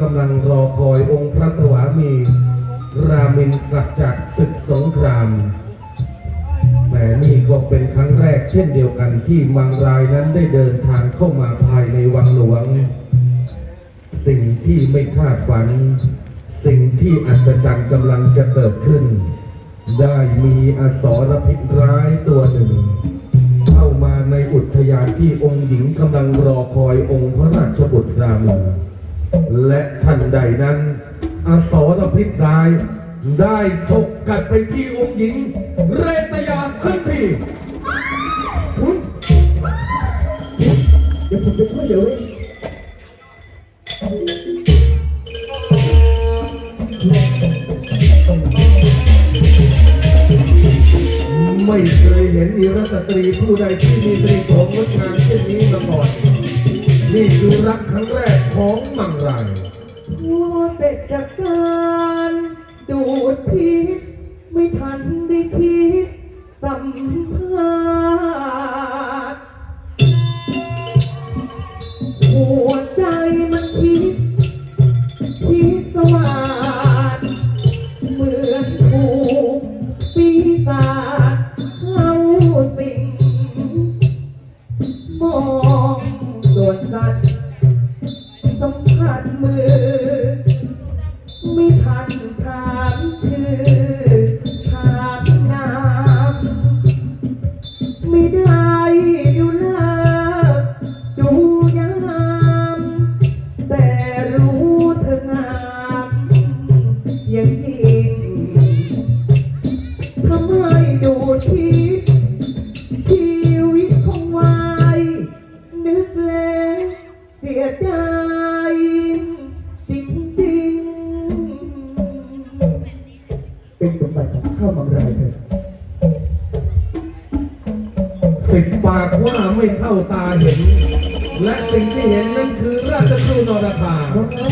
กำลังรอคอยองค์พระสวามี รามินกลับจากศึกสงครามแต่นี่ก็เป็นครั้งแรกเช่นเดียวกันที่มังรายนั้นได้เดินทางเข้ามาภายในวังหลวง สิ่งที่ไม่คาดฝัน สิ่งที่อัศจรรย์กำลังจะเกิดขึ้น ได้มีอสรพิษร้ายตัวหนึ่ง เข้ามาในอุทยานที่องค์หญิงกำลังรอคอยองค์พระราชบุตรรามิน และทันใดนั้นอสรพิษร้าย ได้ฉกกัดไปที่องค์หญิง เรตยาขึ้นทีเดี๋ยวผมจะช่วยเดี๋ยวเองไม่เคยเห็นมีรัสตรีผู้ใดที่มีตรีโฉมงดงามเช่นนี้มาก่อน นี่คือรักครั้งแรกของมังรายพอเสร็จจากการดูดพิษไม่ทันได้คิดสัมภาษณ์หัวใจมันคิดคิดสว่าดเหมือนถูกปีศาจเข้าสิงมอง วนสัตว์สัมผัสมือไว่าไม่เข้าตาเห็น และสิ่งที่เห็นนั่นคือราชครูนรธาน้องไอ้